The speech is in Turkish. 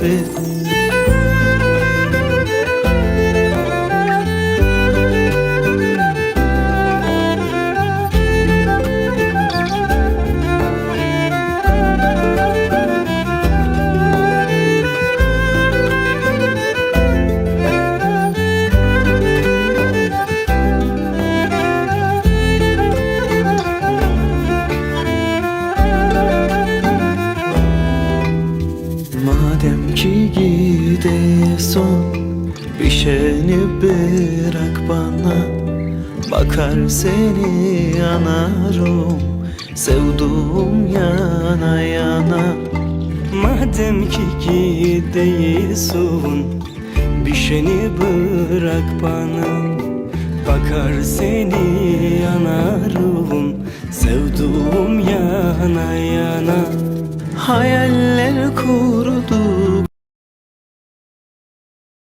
with Madem ki gidiyorsun Bir şeyini bırak bana. Bakar seni yanarım Sevduğum yana yana. Madem ki gidiyorsun Bir şeyini bırak bana. Bakar seni yanarım Sevduğum yana yana. Hayaller kurdu